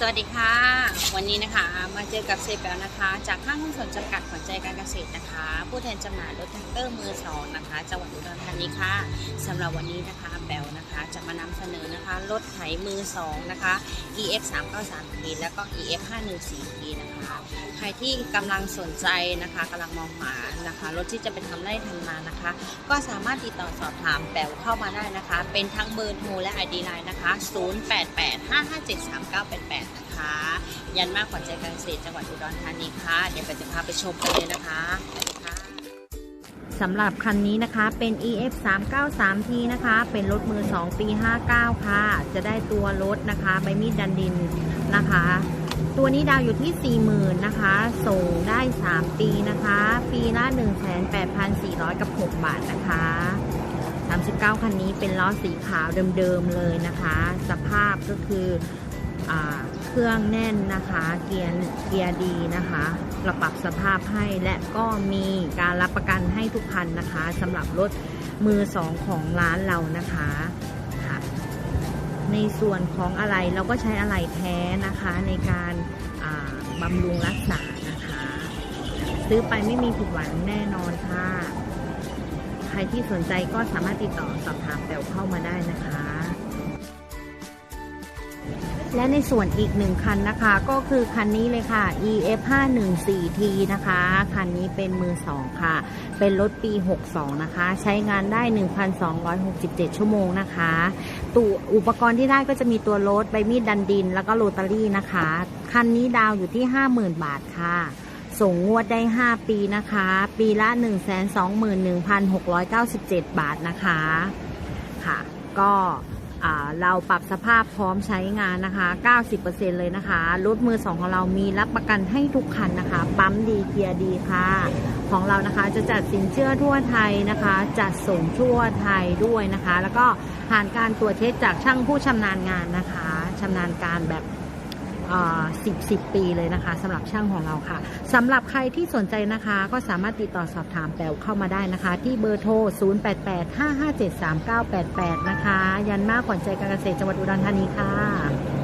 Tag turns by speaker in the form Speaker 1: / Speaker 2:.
Speaker 1: สวัสดีค่ะ วันนี้นะคะมาเจอกับเซเปลนะคะ จากห้างหุ้นส่วนจำกัดขวัญใจการเกษตรนะคะ ผู้แทนจำหน่ายรถแท็กเตอร์มือสองนะคะจังหวัดอุดรธานีค่ะสำหรับวันนี้นะคะ แปลนะคะ จะมานำเสนอนะคะรถไถมือสองนะคะ EF 3 9 3 P แล้วก็ EF 5 1 4 P นะคะ ใครที่กำลังสนใจนะคะกำลังมองหานะคะรถที่จะไปทำไร่ทำนานะคะ ก็สามารถติดต่อสอบถามแปลเข้ามาได้นะคะ เป็นทั้งเบอร์โทรและ ID Line นะคะ 0885573988 นะคะ ยันมากขวัญใจการเกษตรจังหวัดอุดรธานีค่ะ เดี๋ยวไปจะพาไปชมกันเลยนะคะ สำ
Speaker 2: หรับคันนี้นะคะเป็น EF 3 9 3 T นะคะ เป็นรถมือ 2 ปี 59 ค่ะ จะได้ตัวรถนะคะใบมีดดันดินนะคะ ตัวนี้ดาวอยู่ที่ 40,000นะคะ ส่งได้ 3 ปีนะคะ ปีละ 18,400 กับ 6 บาทนะคะ 39 คันนี้เป็นล้อสีขาวเดิมๆเลยนะคะ สภาพก็คือ เครื่องแน่นนะคะ เกียร์เกียร์ดีนะคะเราปรับสภาพให้และก็มีการรับประกันให้ทุกคันนะคะสำหรับรถมือสองของร้านเรานะคะค่ะในส่วนของอะไรเราก็ใช้อะไรแท้นะคะในการบำรุงรักษานะคะ ซื้อไปไม่มีผิดหวังแน่นอนค่ะ ใครที่สนใจก็สามารถติดต่อสอบถามแปลเข้ามาได้นะคะ และในส่วนอีกหนึ่งคันนะคะ ก็คือคันนี้เลยค่ะ EF 514T นะคะ คันนี้เป็นมือสองค่ะ เป็นรถปี 62 นะคะ ใช้งานได้ 1,267 ชั่วโมงนะคะตัวอุปกรณ์ที่ได้ก็จะมีตัวรถใบมีดดันดิน แล้วก็โรตารี่นะคะ คันนี้ดาวอยู่ที่ 50,000 บาทค่ะส่งงวดได้ 5 ปีนะคะ ปีละ 121,697 บาทนะคะ ค่ะ ก็ เราปรับสภาพพร้อมใช้งานนะคะ 90%เลยนะคะ รถมือสองของเรามีรับประกันให้ทุกคันนะคะ ปั๊มดีเกียร์ดีค่ะ ของเรานะคะจะจัดสินเชื่อทั่วไทยนะคะ จัดส่งทั่วไทยด้วยนะคะ แล้วก็ผ่านการตรวจเช็คจากช่างผู้ชำนาญงานนะคะชำนาญการแบบ สิบสิบปีเลยนะคะสำหรับช่างของเราค่ะสำหรับใครที่สนใจนะคะ ก็สามารถติดต่อสอบถามแปลเข้ามาได้นะคะ ที่เบอร์โทร 0885573988 นะคะ ยันมากขวัญใจการเกษตรจังหวัดอุดรธานีค่ะ